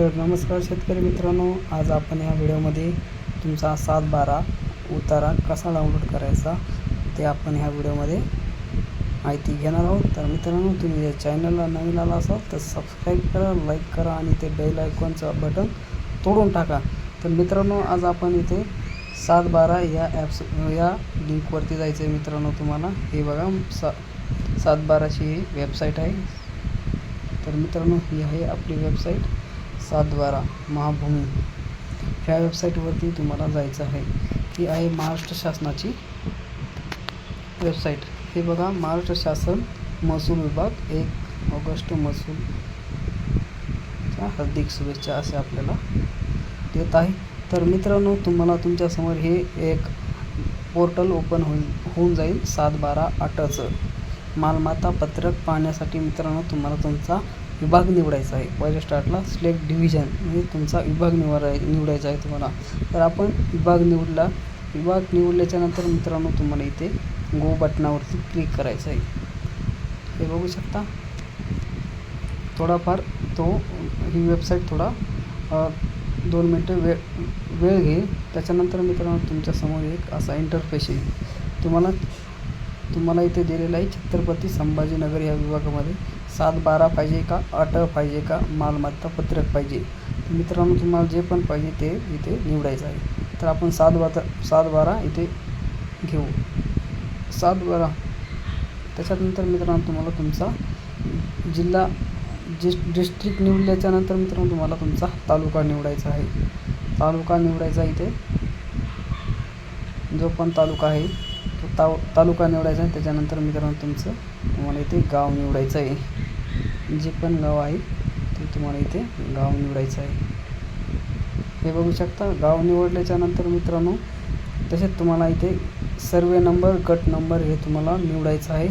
तर नमस्कार शेतकरी मित्रांनो आज आपण या व्हिडिओमध्ये तुमचा सात बारा उतारा कसा डाउनलोड करायचा ते आपण ह्या व्हिडिओमध्ये माहिती घेणार आहोत. तर मित्रांनो तुम्ही या चॅनलला नवीन आला असाल तर सबस्क्राईब करा लाईक करा आणि ते बेल आयकॉनचं बटन तोडून टाका. तर मित्रांनो आज आपण इथे सात बारा या ॲप्स या लिंकवरती जायचं आहे मित्रांनो तुम्हाला. हे बघा सा सात बाराची वेबसाईट आहे. तर मित्रांनो ही आहे आपली वेबसाईट सातबारा महाभूमी. ह्या वेबसाईटवरती तुम्हाला जायचं आहे ही आहे महाराष्ट्र शासनाची वेबसाईट हे बघा महाराष्ट्र शासन महसूल विभाग एक ऑगस्ट महसूल हार्दिक शुभेच्छा असे आपल्याला देत आहे. तर मित्रांनो तुम्हाला तुमच्यासमोर हे एक पोर्टल ओपन होईल होऊन जाईल सात बारा आठचं. मालमत्ता पत्रक पाहण्यासाठी मित्रांनो तुम्हाला तुमचा विभाग निवडायचा आहे. पहिल्या स्टार्टला सिलेक्ट डिव्हिजन म्हणजे तुमचा विभाग निवडाय निवडायचा आहे तुम्हाला. तर आपण विभाग निवडला. विभाग निवडल्याच्यानंतर मित्रांनो तुम्हाला इथे गो बटनावरती क्लिक करायचं आहे. हे बघू शकता. थोडाफार तो ही वेबसाईट थोडा दोन मिनटं वेळ वेळ घेईल त्याच्यानंतर मित्रांनो तुमच्यासमोर एक असा इंटरफेस येईल तुम्हाला तुम्हाला इथे दिलेलं आहे छत्रपती संभाजीनगर या विभागामध्ये. सात बारा पाहिजे का? अट पाहिजे का? मालमत्ता पत्रक पाहिजे. मित्रांनो तुम्हाला जे पण पाहिजे ते इथे निवडायचं आहे. तर आपण सात बारा सात बारा इथे घेऊ. सात बारा. त्याच्यानंतर मित्रांनो तुम्हाला तुमचा जिल्हा डिस डिस्ट्रिक्ट निवडल्याच्यानंतर मित्रांनो तुम्हाला तुमचा तालुका निवडायचा आहे. तालुका निवडायचा इथे. जो पण तालुका आहे ताव तालुका निवडायचा आहे त्याच्यानंतर मित्रांनो तुमचं तुम्हाला इथे गाव निवडायचं आहे. जे पण गाव आहे ते तुम्हाला इथे गाव निवडायचं आहे. हे बघू शकता गाव निवडल्याच्या नंतर मित्रांनो तसेच तुम्हाला इथे सर्वे नंबर गट नंबर हे तुम्हाला निवडायचं आहे.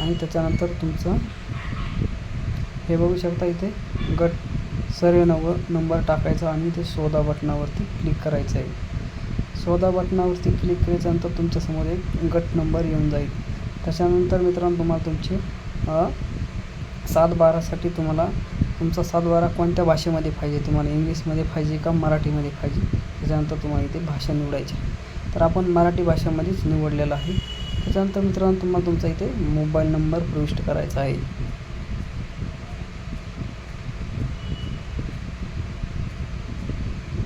आणि त्याच्यानंतर तुमचं हे बघू शकता इथे गट सर्वे नंबर नंबर टाकायचा आणि ते शोधा बटनावरती क्लिक करायचं आहे. शोधा बटनावरती क्लिक केल्याच्यानंतर तुमच्यासमोर एक गट नंबर येऊन जाईल. त्याच्यानंतर मित्रांनो तुम्हाला तुमची सात बारासाठी तुम्हाला तुमचा सात बारा कोणत्या भाषेमध्ये पाहिजे? तुम्हाला इंग्लिशमध्ये पाहिजे का मराठीमध्ये पाहिजे? त्याच्यानंतर तुम्हाला इथे भाषा निवडायची तर आपण मराठी भाषेमध्येच निवडलेलं आहे. त्याच्यानंतर मित्रांनो तुम्हाला तुमचा इथे मोबाईल नंबर प्रविष्ट करायचा आहे.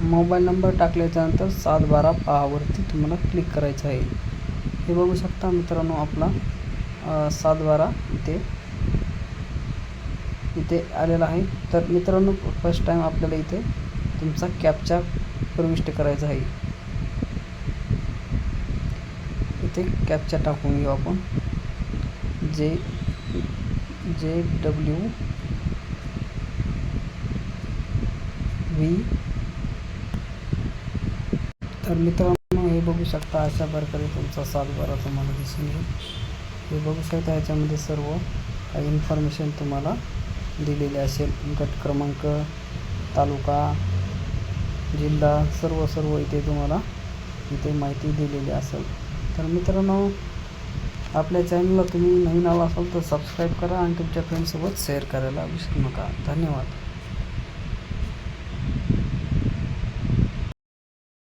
मोबाईल नंबर टाकल्याच्यानंतर सात बारा पहावरती तुम्हाला क्लिक करायचं आहे. हे बघू शकता मित्रांनो आपला सात बारा इथे इथे आलेला आहे. तर मित्रांनो फर्स्ट टाईम आपल्याला इथे तुमचा कॅपचा प्रविष्ट करायचा आहे. इथे कॅपचा टाकून घेऊ आपण. जे जे डब्ल्यू व्ही तर मित्रांनो हे बघू शकता अशा प्रकारे तुमचा सातबारा तुम्हाला दिसून येईल. हे बघू शकता याच्यामध्ये सर्व काही इन्फॉर्मेशन तुम्हाला दिलेली असेल. गट क्रमांक तालुका जिल्हा सर्व सर्व इथे तुम्हाला इथे माहिती दिलेली असेल. तर मित्रांनो आपल्या चॅनलला तुम्ही नवीन आला असाल तर सबस्क्राईब करा आणि तुमच्या फ्रेंडसोबत शेअर करायला विसरू नका. धन्यवाद.